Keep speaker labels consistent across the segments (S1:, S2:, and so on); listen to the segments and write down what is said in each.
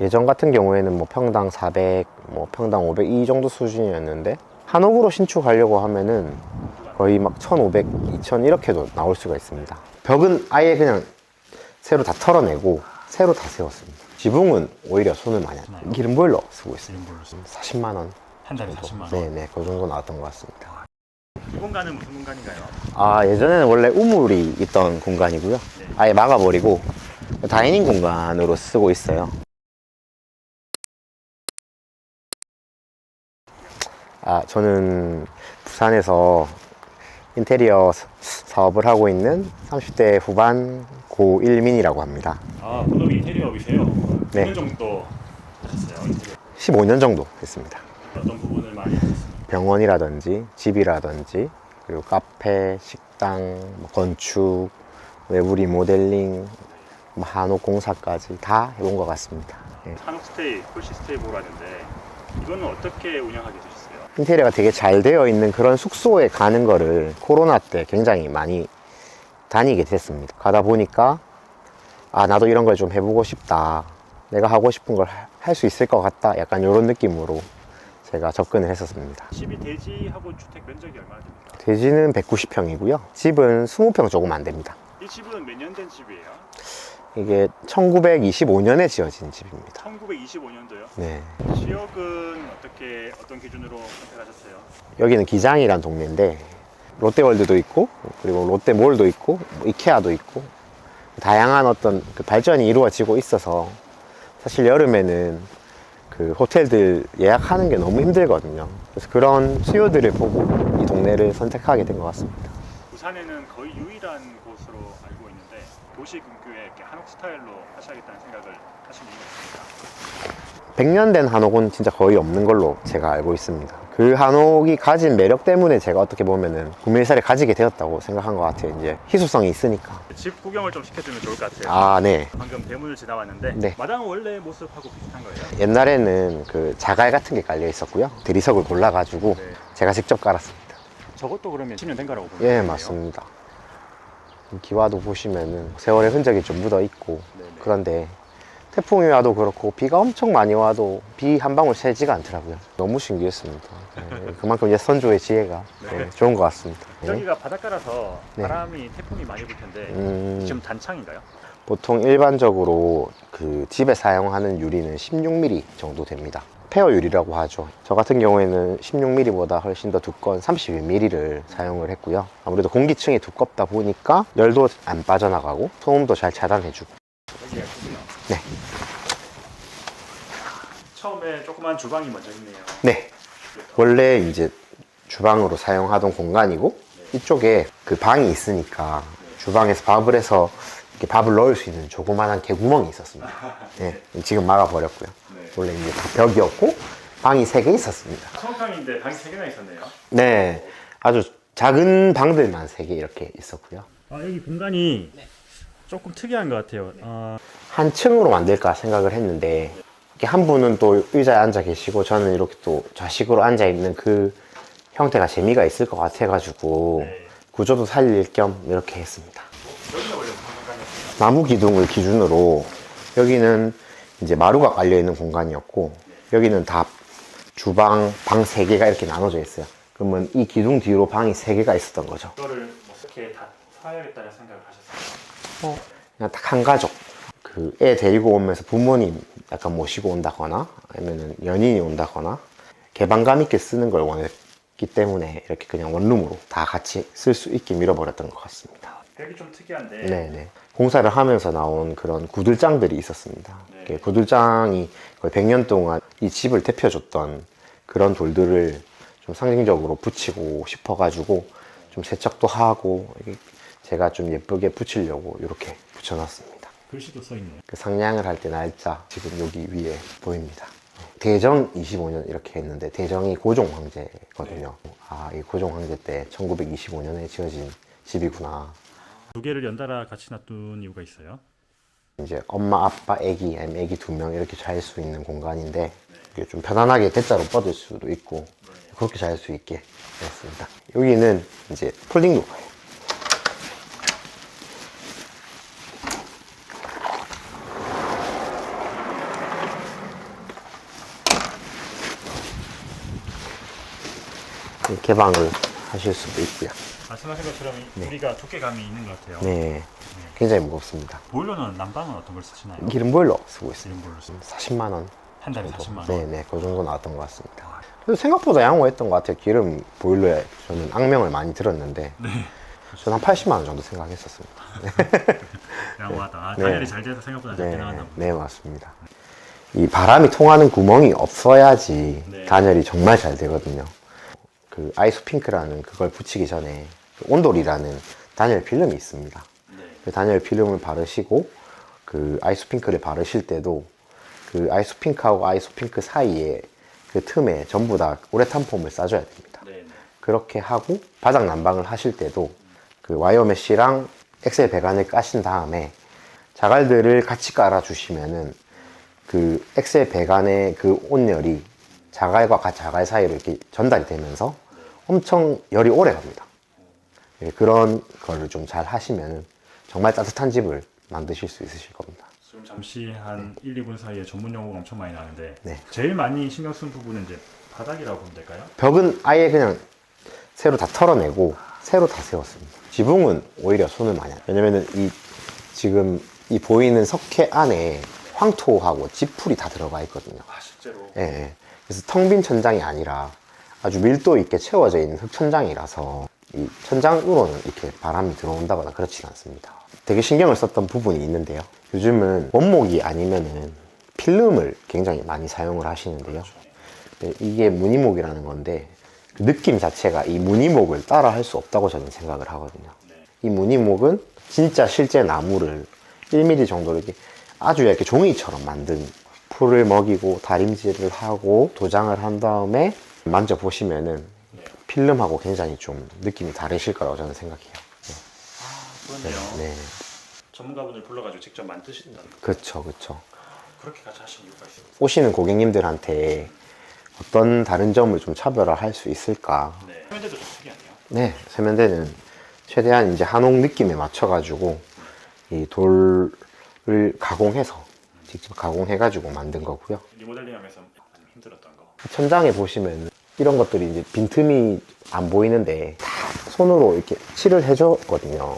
S1: 예전 같은 경우에는 뭐 평당 400, 뭐 평당 500 이 정도 수준이었는데 한옥으로 신축하려고 하면은 거의 막 1,500, 2,000 이렇게도 나올 수가 있습니다. 벽은 아예 그냥 새로 다 털어내고 새로 다 세웠습니다. 지붕은 오히려 손을 많이 안 기름 보일러 쓰고 있어요. 40만 원.
S2: 한 달에 40만 원.
S1: 네네, 그 정도 나왔던 것 같습니다.
S2: 이 공간은 무슨 공간인가요?
S1: 아 예전에는 원래 우물이 있던 공간이고요. 아예 막아버리고 다이닝 공간으로 쓰고 있어요. 아 저는 부산에서 인테리어 사- 사업을 하고 있는 30대 후반 고1민이라고 합니다.
S2: 아, 본업이 인테리어이세요?
S1: 네.
S2: 몇 년 정도 하셨어요? 인테리어?
S1: 15년 정도 했습니다.
S2: 어떤 부분을 많이 하셨어요?
S1: 병원이라든지 집이라든지 그리고 카페, 식당, 뭐 건축, 외부 리모델링, 뭐 한옥 공사까지 다 해본 것 같습니다. 예.
S2: 한옥스테이, 폴시스테이 보라는데 이거는 어떻게 운영하게 되셨어요?
S1: 인테리어가 되게 잘 되어 있는 그런 숙소에 가는 거를 코로나 때 굉장히 많이 다니게 됐습니다. 가다 보니까 아 나도 이런 걸 좀 해보고 싶다. 내가 하고 싶은 걸 할 수 있을 것 같다. 약간 이런 느낌으로 제가 접근을 했었습니다.
S2: 집이 대지하고 주택 면적이 얼마나 됩니까?
S1: 대지는 190평이고요. 집은 20평 조금 안 됩니다.
S2: 이 집은 몇 년 된 집이에요?
S1: 이게 1925년에 지어진 집입니다.
S2: 1925년도요.
S1: 네.
S2: 지역은 어떻게 어떤 기준으로 선택하셨어요?
S1: 여기는 기장이란 동네인데 롯데월드도 있고 그리고 롯데몰도 있고 뭐 이케아도 있고 다양한 어떤 그 발전이 이루어지고 있어서 사실 여름에는 그 호텔들 예약하는 게 너무 힘들거든요. 그래서 그런 수요들을 보고 이 동네를 선택하게 된 것 같습니다.
S2: 부산에는 거의 유일한 곳으로 알고 있는데 도시 한옥 스타일로 하셔야겠다는 생각을 하신 이유가 있습니까?
S1: 100년 된 한옥은 진짜 거의 없는 걸로 제가 알고 있습니다. 그 한옥이 가진 매력 때문에 제가 어떻게 보면은 구매사를 가지게 되었다고 생각한 것 같아요. 이제 희소성이 있으니까.
S2: 집 구경을 좀 시켜주면 좋을 것 같아요.
S1: 아, 네.
S2: 방금 대문을 지나왔는데
S1: 네.
S2: 마당은 원래 모습하고 비슷한 거예요.
S1: 옛날에는 그 자갈 같은 게 깔려 있었고요. 대리석을 골라가지고
S2: 네.
S1: 제가 직접 깔았습니다.
S2: 저것도 그러면 10년 된 거라고 보면
S1: 예. 맞습니다. 기와도 보시면은 세월의 흔적이 좀 묻어 있고
S2: 네네.
S1: 그런데 태풍이 와도 그렇고 비가 엄청 많이 와도 비 한 방울 새지가 않더라고요. 너무 신기했습니다. 예, 그만큼 옛 선조의 지혜가
S2: 네.
S1: 예, 좋은 것 같습니다. 예.
S2: 여기가 바닷가라서
S1: 네.
S2: 바람이 태풍이 많이 불 텐데
S1: 음,
S2: 지금 단창인가요?
S1: 보통 일반적으로 그 집에 사용하는 유리는 16mm 정도 됩니다. 페어 유리라고 하죠. 저 같은 경우에는 16mm보다 훨씬 더 두꺼운 31mm를 사용을 했고요. 아무래도 공기층이 두껍다 보니까 열도 안 빠져나가고 소음도 잘 차단해주고. 네.
S2: 처음에 조그만 주방이 먼저 있네요.
S1: 네. 원래 이제 주방으로 사용하던 공간이고 이쪽에 그 방이 있으니까 주방에서 밥을 해서 이렇게 밥을 넣을 수 있는 조그만한 개구멍이 있었습니다. 네. 지금 막아버렸고요.
S2: 네.
S1: 원래 이제 다 벽이었고 방이 세 개 있었습니다.
S2: 성평인데 방이 세 개나 있었네요.
S1: 네, 아주 작은 방들만 세 개 이렇게 있었고요.
S2: 아 여기 공간이 조금 특이한 것 같아요. 아,
S1: 한 층으로 만들까 생각을 했는데 이렇게 한 분은 또 의자에 앉아 계시고 저는 이렇게 또 좌식으로 앉아 있는 그 형태가 재미가 있을 것 같아가지고
S2: 네.
S1: 구조도 살릴 겸 이렇게 했습니다. 나무 기둥을 기준으로 여기는 이제 마루가 깔려 있는 공간이었고 여기는 다 주방 방 세 개가 이렇게 나눠져 있어요. 그러면 이 기둥 뒤로 방이 세 개가 있었던 거죠.
S2: 이거를 뭐 어떻게 다 사야겠다는 생각을 하셨어요?
S1: 그냥 딱 한 가족. 그 애 데리고 오면서 부모님 약간 모시고 온다거나 아니면은 연인이 온다거나 개방감 있게 쓰는 걸 원했기 때문에 이렇게 그냥 원룸으로 다 같이 쓸 수 있게 밀어버렸던 것 같습니다.
S2: 벽이 좀 특이한데
S1: 네네. 공사를 하면서 나온 그런 구들장들이 있었습니다.
S2: 네.
S1: 구들장이 거의 100년 동안 이 집을 대표줬던 그런 돌들을 좀 상징적으로 붙이고 싶어가지고 좀 세척도 하고 제가 좀 예쁘게 붙이려고 이렇게 붙여놨습니다.
S2: 글씨도 써 있네요.
S1: 그 상냥을 할 때 날짜 지금 여기 위에 보입니다. 대정 25년 이렇게 했는데 대정이 고종 황제거든요. 아, 이 고종 황제 때 1925년에 지어진 집이구나.
S2: 두 개를 연달아 같이 놔둔 이유가 있어요.
S1: 이제 엄마, 아빠, 아기, 아니면 아기 두 명 이렇게 잘 수 있는 공간인데 이게 좀 편안하게 대자로 뻗을 수도 있고 그렇게 잘 수 있게 됐습니다. 여기는 이제 폴딩 노가예요. 개방을 하실 수도 있고요.
S2: 말씀하신 것처럼 우리가 두께감이 있는 것 같아요.
S1: 네, 굉장히 무겁습니다.
S2: 보일러는 난방은 어떤 걸 쓰시나요?
S1: 기름 보일러 쓰고 있습니다.
S2: 기름 보일러 쓰
S1: 40만 원.
S2: 한 달에 40만 원.
S1: 네, 네, 그 정도 나왔던 것 같습니다. 그래서 생각보다 양호했던 것 같아요. 기름 보일러에 저는 악명을 많이 들었는데
S2: 네.
S1: 저는 한 80만 원 정도 생각했었습니다.
S2: 양호하다. 아,
S1: 네.
S2: 단열이 잘 돼서 생각보다 잘
S1: 네,
S2: 나왔나 보다.
S1: 네, 맞습니다. 이 바람이 통하는 구멍이 없어야지
S2: 네.
S1: 단열이 정말 잘 되거든요. 그 아이소핑크라는 그걸 붙이기 전에 그 온돌이라는 단열 필름이 있습니다.
S2: 네.
S1: 그 단열 필름을 바르시고 그 아이소핑크를 바르실 때도 그 아이소핑크하고 아이소핑크 사이에 그 틈에 전부 다 우레탄 폼을 싸줘야 됩니다.
S2: 네. 네.
S1: 그렇게 하고 바닥 난방을 하실 때도 그 와이어 메쉬랑 엑셀 배관을 까신 다음에 자갈들을 같이 깔아 주시면은 그 엑셀 배관의 그 온열이 자갈과 가- 자갈 사이로 이렇게 전달이 되면서 엄청 열이 오래 갑니다. 예, 그런 거를 좀 잘 하시면은 정말 따뜻한 집을 만드실 수 있으실 겁니다.
S2: 지금 잠시 한 1, 2분 사이에 전문 용어가 엄청 많이 나는데
S1: 네.
S2: 제일 많이 신경 쓴 부분은 이제 바닥이라고 보면 될까요?
S1: 벽은 아예 그냥 새로 다 털어내고 새로 다 세웠습니다. 지붕은 오히려 손을 많이 안. 왜냐면은 이 지금 이 보이는 석회 안에 황토하고 지풀이 다 들어가 있거든요.
S2: 아 실제로.
S1: 예, 예. 그래서 텅 빈 천장이 아니라 아주 밀도 있게 채워져 있는 흙천장이라서 이 천장으로는 이렇게 바람이 들어온다거나 그렇지가 않습니다. 되게 신경을 썼던 부분이 있는데요. 요즘은 원목이 아니면은 필름을 굉장히 많이 사용을 하시는데요. 네, 이게 무늬목이라는 건데 그 느낌 자체가 이 무늬목을 따라 할 수 없다고 저는 생각을 하거든요. 이 무늬목은 진짜 실제 나무를 1mm 정도로 이렇게 아주 얇게 종이처럼 만든 풀을 먹이고 다림질을 하고 도장을 한 다음에 만져보시면은 필름하고 굉장히 좀 느낌이 다르실 거라고 저는 생각해요.
S2: 그런데요.
S1: 네.
S2: 전문가분을 불러가지고 직접 만드신다는 거.
S1: 그렇죠, 그렇죠.
S2: 그렇게 같이 하신 이유가 있어요.
S1: 오시는 고객님들한테 어떤 다른 점을 좀 차별화할 수 있을까
S2: 네. 현대도 좀 특이하네요.
S1: 네, 세면대는 최대한 이제 한옥 느낌에 맞춰가지고 이 돌을 가공해서 직접 가공해가지고 만든 거고요.
S2: 리모델링하면서 힘들었던 거.
S1: 천장에 보시면 이런 것들이 이제 빈틈이 안 보이는데 다 손으로 이렇게 칠을 해줬거든요.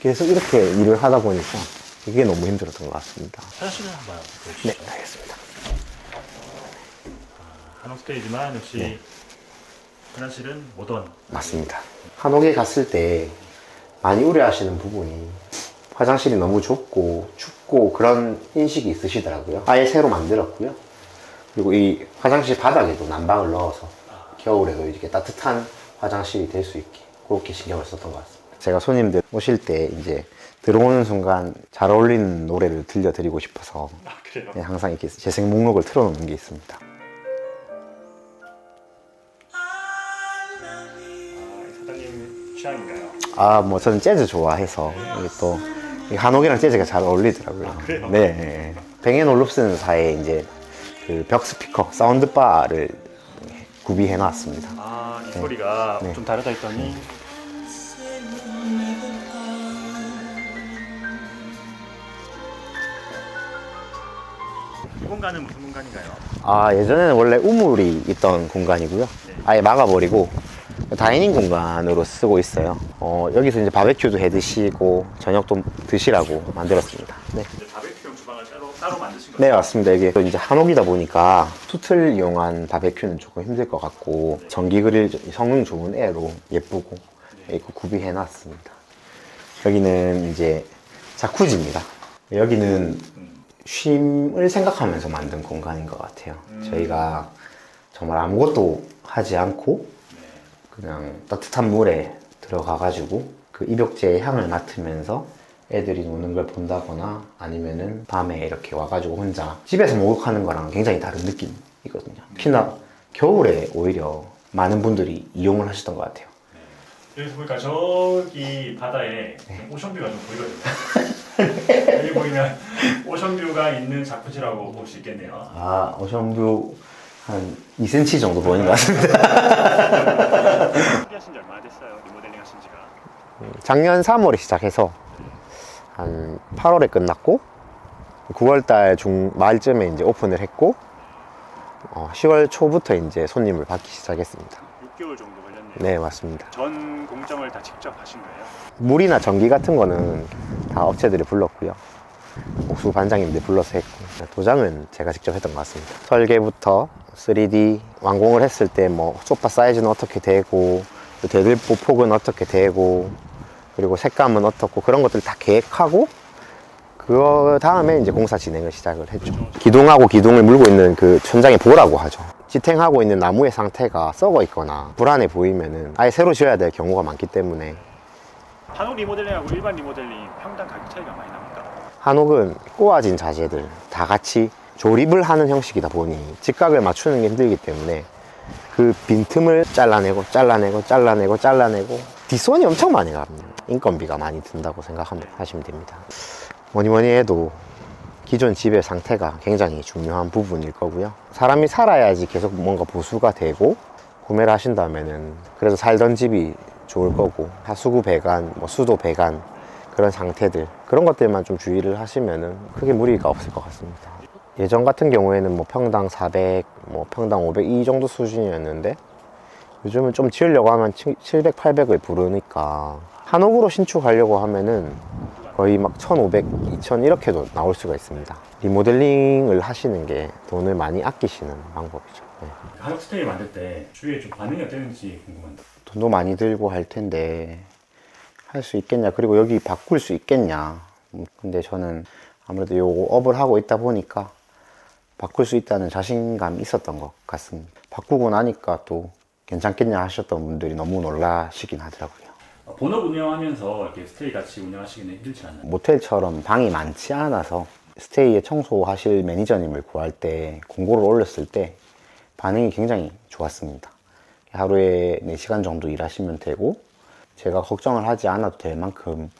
S1: 그래서 이렇게 일을 하다 보니까 이게 너무 힘들었던 것 같습니다.
S2: 화장실을 한번 보여주시죠.
S1: 네, 알겠습니다.
S2: 한옥 스테이지만 역시
S1: 네.
S2: 화장실은 모던.
S1: 맞습니다. 한옥에 갔을 때 많이 우려하시는 부분이 화장실이 너무 좁고 춥고 그런 인식이 있으시더라고요. 아예 새로 만들었고요. 그리고 이 화장실 바닥에도 난방을 넣어서 겨울에도 이렇게 따뜻한 화장실이 될 수 있게 그렇게 신경을 썼던 것 같습니다. 제가 손님들 오실 때 이제 들어오는 순간 잘 어울리는 노래를 들려드리고 싶어서
S2: 아 그래요?
S1: 네, 항상 이렇게 재생 목록을 틀어놓는 게 있습니다.
S2: 아, 사장님 취향인가요?
S1: 아, 뭐 저는 재즈 좋아해서 이게 또이 한옥이랑 재즈가 잘 어울리더라고요.
S2: 그래요?
S1: 네. 뱅앤올룹슨사의 이제 그 벽 스피커 사운드 바를 구비해 놨습니다.
S2: 아, 이 소리가
S1: 네.
S2: 좀 다르다 했더니 이 공간은 무슨 공간인가요?
S1: 아, 예전에는 원래 우물이 있던 공간이고요. 아예 막아버리고 다이닝 공간으로 쓰고 있어요. 어, 여기서 이제 바베큐도 해 드시고 저녁도 드시라고 만들었습니다. 네.
S2: 따로 만드신 거죠?
S1: 네 맞습니다. 이게 또 이제 한옥이다 보니까 수틀 이용한 바베큐는 조금 힘들 것 같고 전기 그릴 성능 좋은 애로 예쁘고 이거 구비해 놨습니다. 여기는 이제 자쿠지입니다. 여기는 쉼을 생각하면서 만든 공간인 것 같아요. 저희가 정말 아무것도 하지 않고 그냥 따뜻한 물에 들어가 가지고 그 입욕제의 향을 맡으면서 애들이 노는 걸 본다거나 아니면은 밤에 이렇게 와가지고 혼자 집에서 목욕하는 거랑 굉장히 다른 느낌이거든요. 특히나 겨울에 오히려 많은 분들이 이용을 하셨던 것 같아요.
S2: 여기서 보니까 저기 바다에 오션뷰가 좀 보이거든요. 여기 보이면 오션뷰가 있는 자쿠지라고 볼 수 있겠네요.
S1: 아, 오션뷰 한 2cm 정도 보이는 것 같습니다.
S2: 하신 지 얼마나 됐어요? 리모델링 하신 지가?
S1: 작년 3월에 시작해서 한 8월에 끝났고 9월달 중 말쯤에 이제 오픈을 했고 어, 10월 초부터 이제 손님을 받기 시작했습니다.
S2: 6개월 정도 걸렸네요.
S1: 네, 맞습니다.
S2: 전 공정을 다 직접 하신 거예요?
S1: 물이나 전기 같은 거는 다 업체들이 불렀고요. 옥수 반장님들 불러서 했고 도장은 제가 직접 했던 것 같습니다. 설계부터 3D 완공을 했을 때 뭐 소파 사이즈는 어떻게 되고 또 대들보 폭은 어떻게 되고 그리고 색감은 어떻고 그런 것들 다 계획하고 그 다음에 이제 공사 진행을 시작을 했죠. 기둥하고 기둥을 물고 있는 그 천장의 보라고 하죠. 지탱하고 있는 나무의 상태가 썩어 있거나 불안해 보이면은 아예 새로 지어야 될 경우가 많기 때문에
S2: 한옥 리모델링하고 일반 리모델링 평당 가격 차이가 많이 납니까?
S1: 한옥은 꼬아진 자재들 다 같이 조립을 하는 형식이다 보니 직각을 맞추는 게 힘들기 때문에 그 빈틈을 잘라내고 잘라내고 잘라내고 잘라내고 뒷손이 엄청 많이 갑니다. 인건비가 많이 든다고 생각하면 하시면 됩니다. 뭐니 뭐니 해도 기존 집의 상태가 굉장히 중요한 부분일 거고요. 사람이 살아야지 계속 뭔가 보수가 되고 구매를 하신다면은 그래도 살던 집이 좋을 거고 하수구 배관, 뭐 수도 배관 그런 상태들 그런 것들만 좀 주의를 하시면은 크게 무리가 없을 것 같습니다. 예전 같은 경우에는 뭐 평당 400, 뭐 평당 500 이 정도 수준이었는데 요즘은 좀 지으려고 하면 700, 800을 부르니까 한옥으로 신축하려고 하면은 거의 막 1500, 2000 이렇게도 나올 수가 있습니다. 리모델링을 하시는 게 돈을 많이 아끼시는 방법이죠. 네.
S2: 한옥 스테이 만들 때 주위에 좀 반응이 어땠는지 궁금한데.
S1: 돈도 많이 들고 할 텐데 할 수 있겠냐 그리고 여기 바꿀 수 있겠냐 음, 근데 저는 아무래도 요 업을 하고 있다 보니까 바꿀 수 있다는 자신감이 있었던 것 같습니다 바꾸고 나니까 또 괜찮겠냐 하셨던 분들이 너무 놀라시긴 하더라고요
S2: 어, 본업 운영하면서 이렇게 스테이 같이 운영하시기는 힘들지 않나요?
S1: 모텔처럼 방이 많지 않아서 스테이에 청소하실 매니저님을 구할 때 공고를 올렸을 때 반응이 굉장히 좋았습니다. 하루에 4시간 정도 일하시면 되고 제가 걱정을 하지 않아도 될 만큼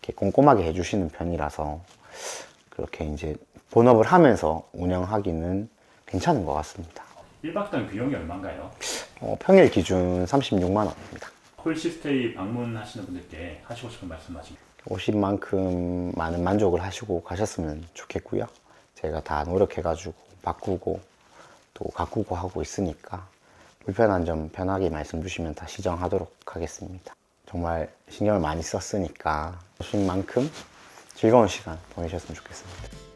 S1: 이렇게 꼼꼼하게 해주시는 편이라서 그렇게 이제 본업을 하면서 운영하기는 괜찮은 것 같습니다.
S2: 1박당 비용이 얼마인가요?
S1: 어, 평일 기준 36만 원입니다.
S2: 홀시스테이 방문하시는 분들께 하시고 싶은 말씀 하시면
S1: 오신 만큼 많은 만족을 하시고 가셨으면 좋겠고요. 제가 다 노력해가지고 바꾸고 또 가꾸고 하고 있으니까 불편한 점 편하게 말씀 주시면 다 시정하도록 하겠습니다. 정말 신경을 많이 썼으니까 오신 만큼 즐거운 시간 보내셨으면 좋겠습니다.